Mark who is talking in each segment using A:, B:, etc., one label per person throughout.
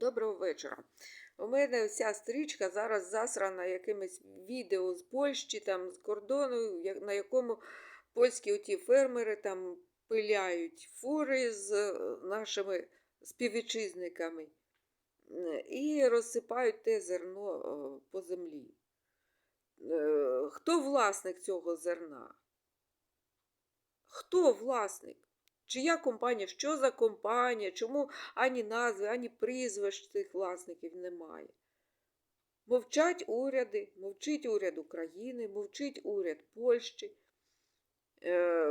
A: Доброго вечора. У мене вся стрічка зараз засрана якимись відео з Польщі, там, з кордону, на якому польські оті фермери там пиляють фури з е, нашими співвітчизниками е, і розсипають те зерно е, по землі. Хто власник цього зерна? Хто власник? Чия компанія? Що за компанія? Чому ані назви, ані прізвищ цих власників немає? Мовчать уряди, мовчить уряд України, мовчить уряд Польщі. Е,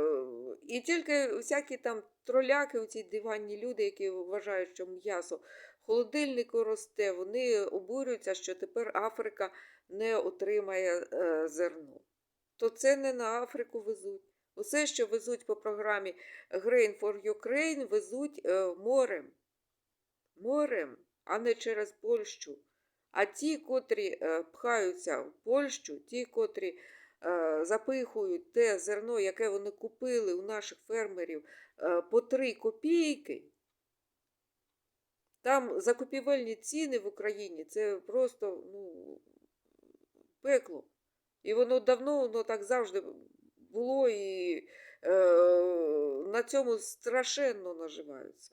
A: і тільки всякі там троляки, оці диванні люди, які вважають, що м'ясо холодильнику росте, вони обурюються, що тепер Африка не отримає е, зерно. То це не на Африку везуть. Усе, що везуть по програмі Grain for Ukraine, везуть е, морем. Морем, а не через Польщу. А ті, котрі е, пхаються в Польщу, ті, котрі е, запихують те зерно, яке вони купили у наших фермерів по 3 копійки, там закупівельні ціни в Україні це просто ну, пекло. І воно давно воно так завжди було і е, на цьому страшенно наживаються.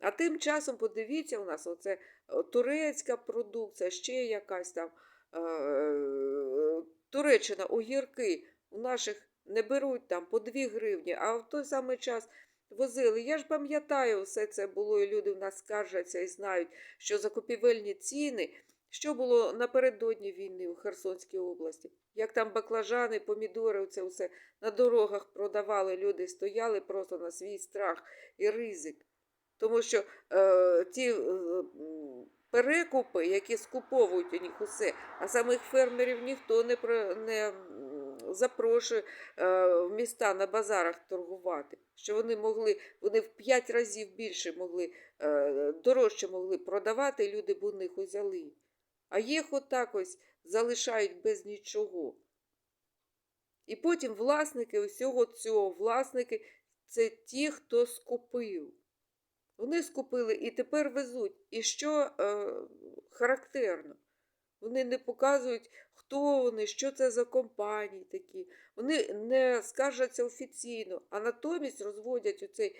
A: А тим часом, подивіться, у нас оце е, турецька продукція, ще якась там е, Туреччина, огірки у наших не беруть там по 2 гривні, а в той самий час возили. Я ж пам'ятаю, все це було, і люди в нас скаржаться і знають, що закупівельні ціни. Що було напередодні війни у Херсонській області? Як там баклажани, помідори, це все на дорогах продавали, люди стояли просто на свій страх і ризик. Тому що е, ті е, перекупи, які скуповують у них усе, а самих фермерів ніхто не, про- не запрошує е, в міста на базарах торгувати. Що вони могли, вони в п'ять разів більше могли, е, дорожче могли продавати, люди б у них узяли. А їх отак ось залишають без нічого. І потім власники усього цього, власники це ті, хто скупив. Вони скупили і тепер везуть. І що е, характерно, вони не показують, хто вони, що це за компанії такі. Вони не скаржаться офіційно, а натомість розводять оцей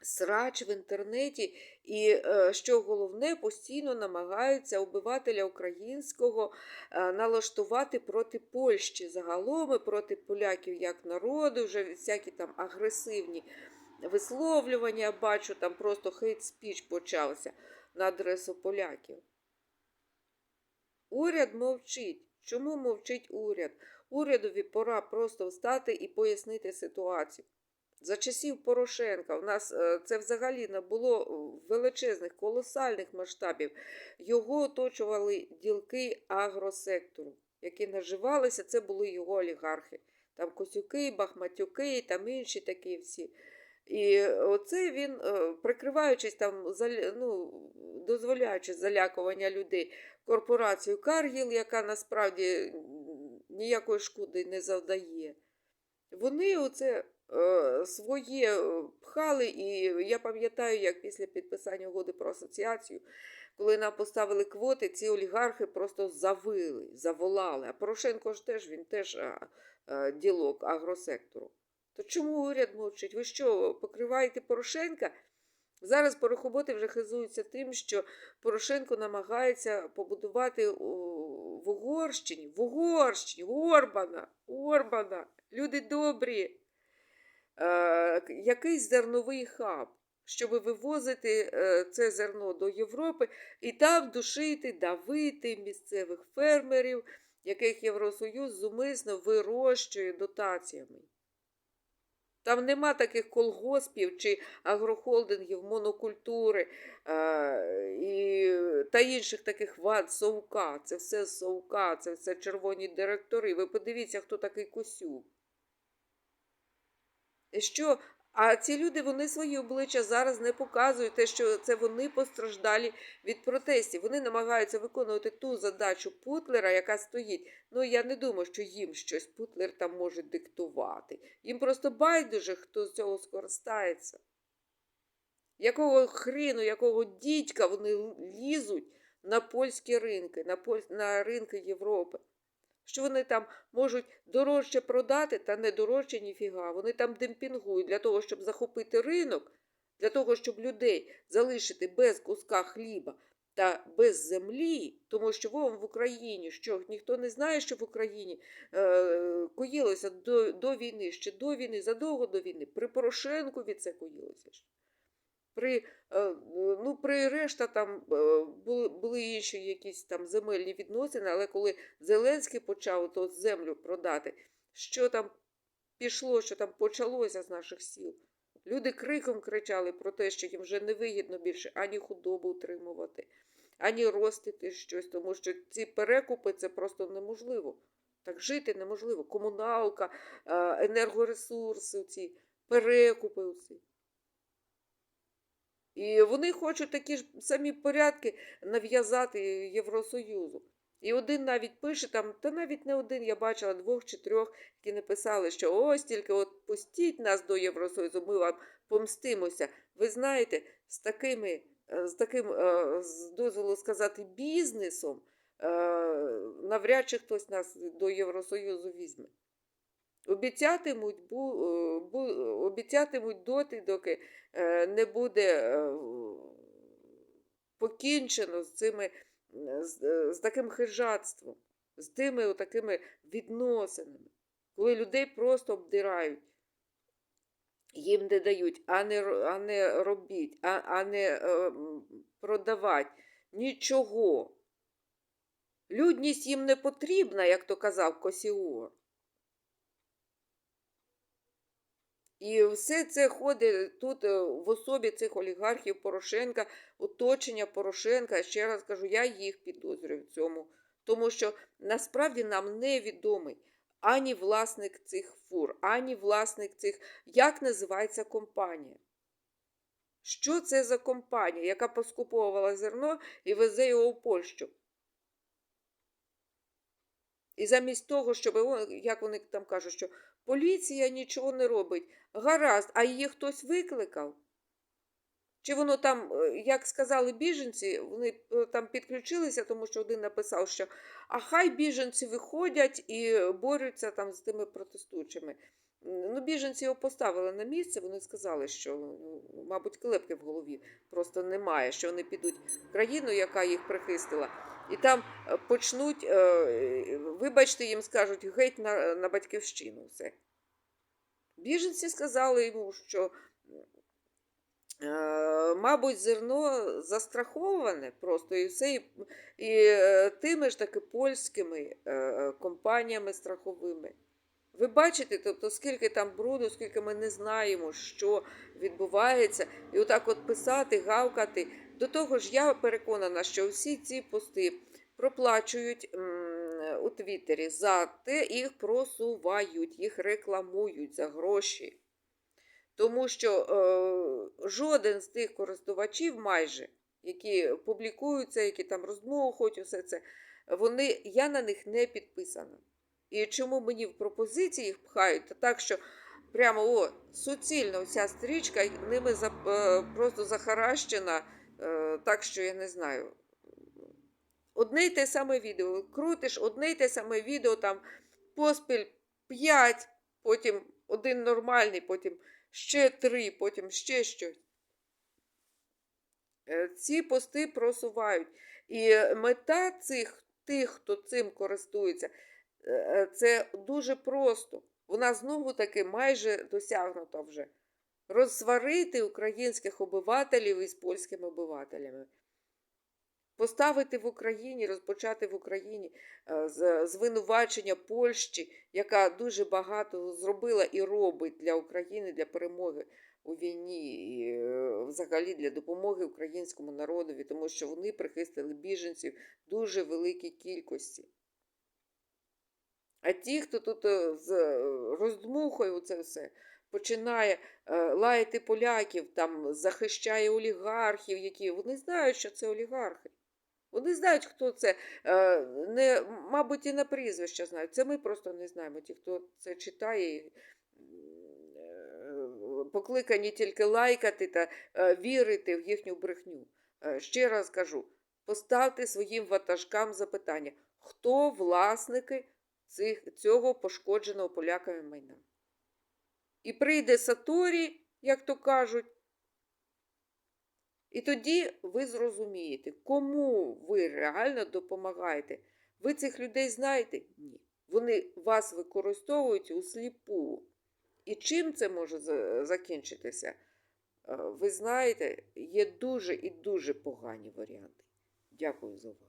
A: срач в інтернеті, і, е, що головне, постійно намагаються обивателя українського е, налаштувати проти Польщі загалом і проти поляків як народу, вже всякі там агресивні висловлювання, я бачу, там просто хейт спіч почався на адресу поляків. Уряд мовчить. Чому мовчить уряд? Урядові пора просто встати і пояснити ситуацію. За часів Порошенка у нас е, це взагалі не було е, величезних, колосальних масштабів. Його оточували ділки агросектору, які наживалися, це були його олігархи. Там Косюки, Бахматюки, там інші такі всі. І оце він, е, прикриваючись там, ну, дозволяючи залякування людей корпорацію Каргіл, яка насправді ніякої шкоди не завдає. Вони оце своє е, пхали, і я пам'ятаю, як після підписання угоди про асоціацію, коли нам поставили квоти, ці олігархи просто завили, заволали. А Порошенко ж теж він теж а, ділок агросектору. То чому уряд мовчить? Ви що, покриваєте Порошенка? Зараз порохоботи вже хизуються тим, що Порошенко намагається побудувати в Угорщині, в Угорщині, в Орбана, Орбана, люди добрі, е, якийсь зерновий хаб, щоб вивозити е, це зерно до Європи і там душити, давити місцевих фермерів, яких Євросоюз зумисно вирощує дотаціями. Там нема таких колгоспів чи агрохолдингів, монокультури е, і, та інших таких вад, совка. Це все совка, це все червоні директори. Ви подивіться, хто такий Косюк. Що? А ці люди вони свої обличчя зараз не показують те, що це вони постраждалі від протестів. Вони намагаються виконувати ту задачу Путлера, яка стоїть. Ну я не думаю, що їм щось Путлер там може диктувати. Їм просто байдуже, хто з цього скористається. Якого хріну, якого дідька вони лізуть на польські ринки, на, поль... на ринки Європи? Що вони там можуть дорожче продати, та не дорожче ніфіга. Вони там демпінгують для того, щоб захопити ринок, для того, щоб людей залишити без куска хліба та без землі, тому що вон в Україні, що ніхто не знає, що в Україні е, коїлося до, до війни, ще до війни, задовго до війни. При Порошенкові це коїлося. При, е, ну, при решта там е, були, інші якісь там земельні відносини, але коли Зеленський почав то землю продати, що там пішло, що там почалося з наших сіл. Люди криком кричали про те, що їм вже не вигідно більше ані худобу утримувати, ані ростити щось, тому що ці перекупи це просто неможливо. Так жити неможливо. Комуналка, е, енергоресурси, ці перекупи. Ці. І вони хочуть такі ж самі порядки нав'язати Євросоюзу. І один навіть пише там, та навіть не один, я бачила двох чи трьох, які написали, що ось тільки от пустіть нас до Євросоюзу, ми вам помстимося. Ви знаєте, з такими, з таким, з дозволу сказати, бізнесом, навряд чи хтось нас до Євросоюзу візьме. Обіцятимуть, бу, бу, обіцятимуть доти, доки не буде покінчено з цими з, з таким хижатством, з тими такими відносинами, коли людей просто обдирають, їм не дають, а не а не робіть, а, а не е, продавати нічого. Людність їм не потрібна, як то казав Косіор. І все це ходить тут е, в особі цих олігархів Порошенка, оточення Порошенка. Ще раз кажу, я їх підозрюю в цьому. Тому що насправді нам невідомий ані власник цих фур, ані власник цих, як називається компанія. Що це за компанія, яка поскуповувала зерно і везе його в Польщу? І замість того, щоб, як вони там кажуть, що поліція нічого не робить, гаразд, а її хтось викликав? Чи воно там, як сказали біженці, вони там підключилися, тому що один написав, що а хай біженці виходять і борються там з тими протестуючими. Ну, Біженці його поставили на місце, вони сказали, що, ну, мабуть, клепки в голові просто немає, що вони підуть в країну, яка їх прихистила, і там почнуть, вибачте, їм скажуть, геть на, на батьківщину. все. Біженці сказали йому, що, мабуть, зерно застраховане просто і все, і, і тими ж таки польськими компаніями страховими. Ви бачите, тобто, скільки там бруду, скільки ми не знаємо, що відбувається, і отак от писати, гавкати. До того ж, я переконана, що всі ці пости проплачують у Твіттері за те, їх просувають, їх рекламують за гроші. Тому що е, жоден з тих користувачів, майже, які публікуються, які там роздмухують, усе це, вони, я на них не підписана. І чому мені в пропозиції їх пхають, то так, що прямо о, суцільно вся стрічка ними за, е, просто захаращена, е, так що я не знаю. Одне й те саме відео. Крутиш одне й те саме відео, там поспіль 5, потім один нормальний, потім ще три, потім ще щось. Е, ці пости просувають. І мета цих тих, хто цим користується, це дуже просто. Вона знову таки майже досягнута вже. Розсварити українських обивателів із польськими обивателями. Поставити в Україні, розпочати в Україні звинувачення Польщі, яка дуже багато зробила і робить для України для перемоги у війні, і е, взагалі для допомоги українському народові, тому що вони прихистили біженців дуже великій кількості. А ті, хто тут е, з е, роздмухою це все, починає лаяти поляків, там захищає олігархів, які вони знають, що це олігархи. Вони знають, хто це, не, мабуть, і на прізвище знають. Це ми просто не знаємо. Ті, хто це читає, покликані тільки лайкати та е, вірити в їхню брехню. Е, Ще раз кажу: поставте своїм ватажкам запитання, хто власники цих, цього пошкодженого поляками майна. І прийде Саторі, як то кажуть, і тоді ви зрозумієте, кому ви реально допомагаєте. Ви цих людей знаєте? Ні. Вони вас використовують у сліпу. І чим це може закінчитися? Е, Ви знаєте, є дуже і дуже погані варіанти. Дякую за увагу.